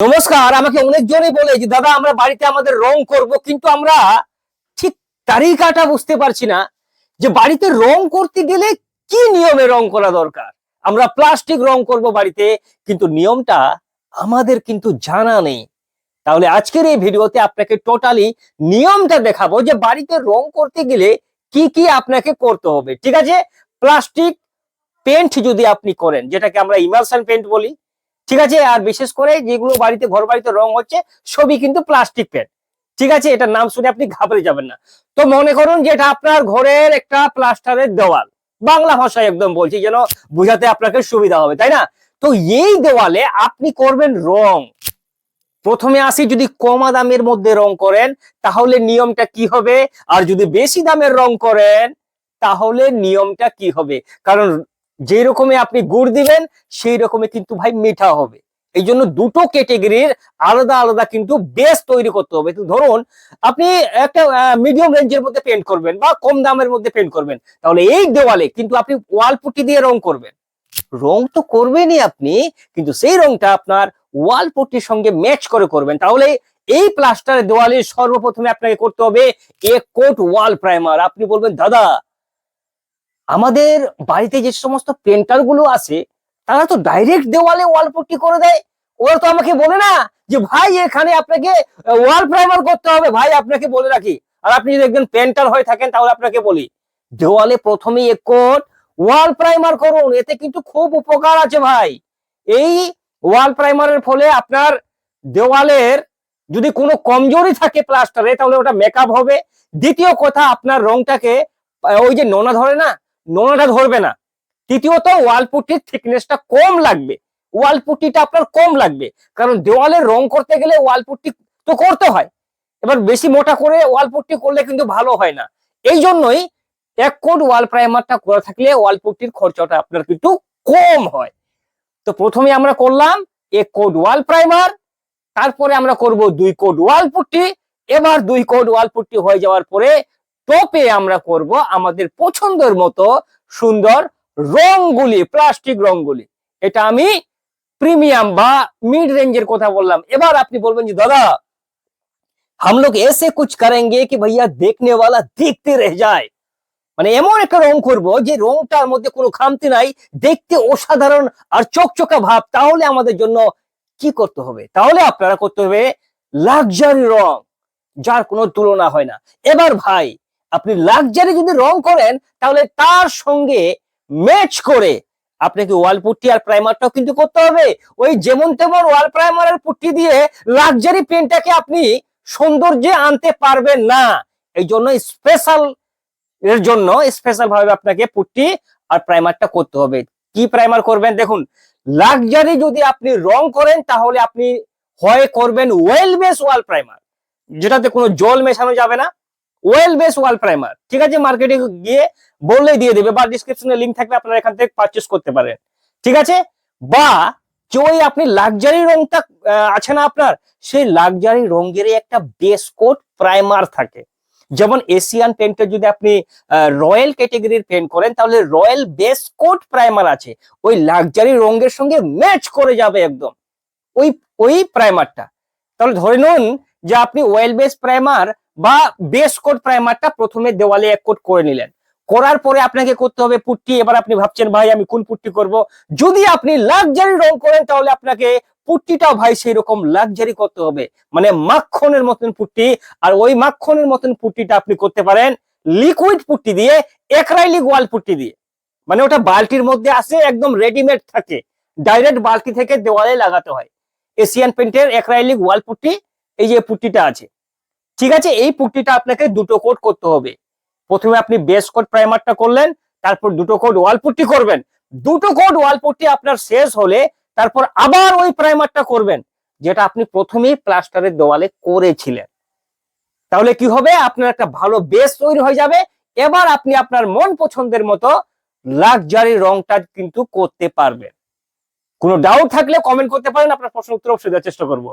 নমস্কার, আমাকে অনেকজনই বলে যে, দাদা, আমরা বাড়িতে আমাদের রং করব। কিন্তু আমরা ঠিক তারিকাটা বুঝতে পারছি না যে, বাড়িতে রং করতে গেলে কি নিয়মে রং করা দরকার? আমরা প্লাস্টিক রং করব বাড়িতে, কিন্তু নিয়মটা আমাদের কিন্তু জানা নেই। তাহলে আজকের এই ভিডিওতে আপনাকে টোটালি নিয়মটা দেখাবো যে, বাড়িতে রং করতে গেলে কি কি আপনাকে করতে হবে। ঠিক আছে? প্লাস্টিক পেন্ট যদি আপনি করেন, যেটাকে আমরা ইমালশন পেন্ট বলি ঠিক আছে? আর বিশেষ করে যেগুলো বাড়িতে, ঘর বাড়িতে রং হচ্ছে, সবই কিন্তু প্লাস্টিক পেন্ট ঠিক আছে? এটার নাম শুনে আপনি ঘাবড়ে যাবেন না। তো মনে করুন যে এটা আপনার ঘরের একটা প্লাস্টারের দেওয়াল। বাংলা ভাষায় একদম বলছি যেন বোঝাতে আপনাকে সুবিধা হবে, তাই না? তো এই দেওয়ালে আপনি করবেন রং। প্রথমে আসি যদি কমা দামের মধ্যে রং করেন, তাহলে নিয়মটা কি হবে? আর যদি বেশি দামের রং করেন, তাহলে নিয়মটা কি হবে? কারণ যে রকমে আপনি গুড় দিবেন, সেই রকমে কিন্তু ভাই মিঠা হবে। এই জন্য দুটো ক্যাটেগরির আলাদা আলাদা কিন্তু বেস তৈরি করতে হবে। ধরুন, আপনি একটা মিডিয়াম রেঞ্জের মধ্যে পেন্ট করবেন বা কম দামের মধ্যে পেন্ট করবেন। তাহলে এই দেওয়ালে কিন্তু আপনি ওয়াল পুটি দিয়ে রং করবেন। রং তো করবেনই আপনি, কিন্তু সেই রংটা আপনার ওয়াল পুটির সঙ্গে ম্যাচ করে করবেন। তাহলে এই প্লাস্টার দেওয়ালে সর্বপ্রথমে আপনাকে করতে হবে এক কোট ওয়াল প্রাইমার আপনি বলবেন, দাদা আমাদের বাড়িতে যে সমস্ত পেন্টারগুলো আছে, তারা তো ডাইরেক্ট দেওয়ালে ওয়াল পুট্টি করে দেয়। ওরা তো আমাকে বলে না যে, ভাই, এখানে আপনাকে ওয়াল প্রাইমার করতে হবে। ভাই, আপনাকে বলে রাখি। আর আপনি যদি একজন পেন্টার হয়ে থাকেন, তাহলে আপনাকে বলি, দেওয়ালে প্রথমেই এক কোট ওয়াল প্রাইমার করুন। এতে কিন্তু খুব উপকার আছে, ভাই। এই ওয়াল প্রাইমারের ফলে আপনার দেওয়ালের যদি কোনো কমজোরি থাকে প্লাস্টারে তাহলে ওটা মেকআপ হবে। দ্বিতীয় কথা, আপনার রংটাকে ওই যে নোনা ধরে না নোনাটা ধরবে না। তৃতীয়ত ওয়াল পুটির থিকনেসটা কম লাগবে। ওয়াল পুটিটা আপনার কম লাগবে। কারণ দেওয়ালে রং করতে গেলে ওয়াল পুটি তো করতে হয়। এবার বেশি মোটা করে ওয়াল পুটি করলে কিন্তু ভালো হয় না। এই জন্যই এক কোট ওয়াল প্রাইমারটা করা থাকলে ওয়াল পুটির খরচাটা আপনার কিন্তু কম হয়। তো প্রথমে আমরা করলাম এক কোট ওয়াল প্রাইমার, তারপরে আমরা করব দুই কোট ওয়াল পুট্টি এবার দুই কোট ওয়াল পুট্টি হয়ে যাওয়ার পরে টপে আমরা করব আমাদের পছন্দের মতো সুন্দর রংগুলি প্লাস্টিক রংগুলি এটা আমি প্রিমিয়াম বা মিড রেঞ্জের কথা বললাম এবার আপনি বলবেন যে দাদা हम लोग ऐसे कुछ करेंगे कि भैया देखने वाला देखते रह যায় মানে এমন একটা রং করব যে রংটার মধ্যে কোনো খামতি নাই দেখতে অসাধারণ আর চকচকা ভাব তাহলে আমাদের জন্য কি করতে হবে তাহলে আপনারা করতে হবে লাক্সারি রং যার কোনো তুলনা হয় না এবার ভাই আপনি লাক্সারি যদি রং করেন, তাহলে তার সঙ্গে ম্যাচ করে আপনাকে ওয়াল পুট্টি আর প্রাইমারটাও কিন্তু করতে হবে। ওই যেমন তেমন ওয়াল প্রাইমার আর পুট্টি দিয়ে লাক্সারি পেনটাকে আপনি সৌন্দর্যে আনতে পারবেন না। এই জন্য স্পেশাল এর জন্য স্পেশাল ভাবে আপনাকে পুট্টি আর প্রাইমারটা করতে হবে। কি প্রাইমার করবেন? দেখুন লাক্সারি যদি আপনি রং করেন, তাহলে আপনি হয় করবেন ওয়েল বেস ওয়াল প্রাইমার যেটাতে কোনো জল মেশানো যাবে না। Oil base wall primer. ঠিক আছে মার্কেটে গিয়ে বললেই দিয়ে দেবে বা ডিসক্রিপশনে লিংক থাকবে আপনারা এখান থেকে পারচেস করতে পারেন। ঠিক আছে? বা ওই আপনি লাক্সারি রংটা আছে না আপনার, সেই লাক্সারি রঙেরই একটা বেস কোট প্রাইমার থাকে। যেমন এশিয়ান পেন্টের যদি আপনি রয়্যাল ক্যাটেগরির পেন্ট করেন, তাহলে রয়্যাল বেস কোট প্রাইমার আছে। ওই লাক্সারি রঙের সঙ্গে ম্যাচ করে যাবে একদম। ওই ওই প্রাইমারটা তাহলে ধরে নিন যে আপনি ওয়েল বেস প্রাইমার বা বেস কোট প্রাইমারটা প্রথমে দেওয়ালে এক কোট করে নিলেন। করার পরে আপনাকে করতে হবে পুট্টি। এবার আপনি ভাবছেন, ভাই, আমি কোন পুট্টি করব? যদি আপনি লাক্সারি রং করেন, তাহলে আপনাকে পুট্টিটাও ভাই সেই রকম লাক্সারি করতে হবে। মানে মাখনের মতন পুট্টি। আর ওই মাখনের মতন পুট্টিটা আপনি করতে পারেন লিকুইড পুট্টি দিয়ে একরাইলিক ওয়াল পুট্টি দিয়ে। মানে ওটা বালতির মধ্যে আসে, একদম রেডিমেড থাকে। ডাইরেক্ট বালতি থেকে দেওয়ালে লাগাতে হয়। এশিয়ান পেন্টের একরাইলিক ওয়াল পুট্টি, এই যে পুট্টিটা আছে। ঠিক আছে, এই পুট্টিটা আপনাকে দুটো কোট করতে হবে। প্রথমে আপনি বেস কোট প্রাইমারটা করলেন, তারপর দুটো কোট ওয়াল পুট্টি করবেন। দুটো কোট ওয়াল পুট্টি আপনার শেষ হলে তারপর আবার ওই প্রাইমারটা করবেন, যেটা আপনি প্রথমেই প্লাস্টারের দেওয়ালে করেছিলেন। তাহলে কি হবে? আপনার একটা ভালো বেস তৈরি হয়ে যাবে। এবার আপনি আপনার মন পছন্দের মতো লাক্সারি রংটা কিন্তু করতে পারবেন। কোনো ডাউট থাকলে কমেন্ট করতে পারেন, আপনার প্রশ্ন উত্তর অবশ্যই দেওয়ার চেষ্টা করব।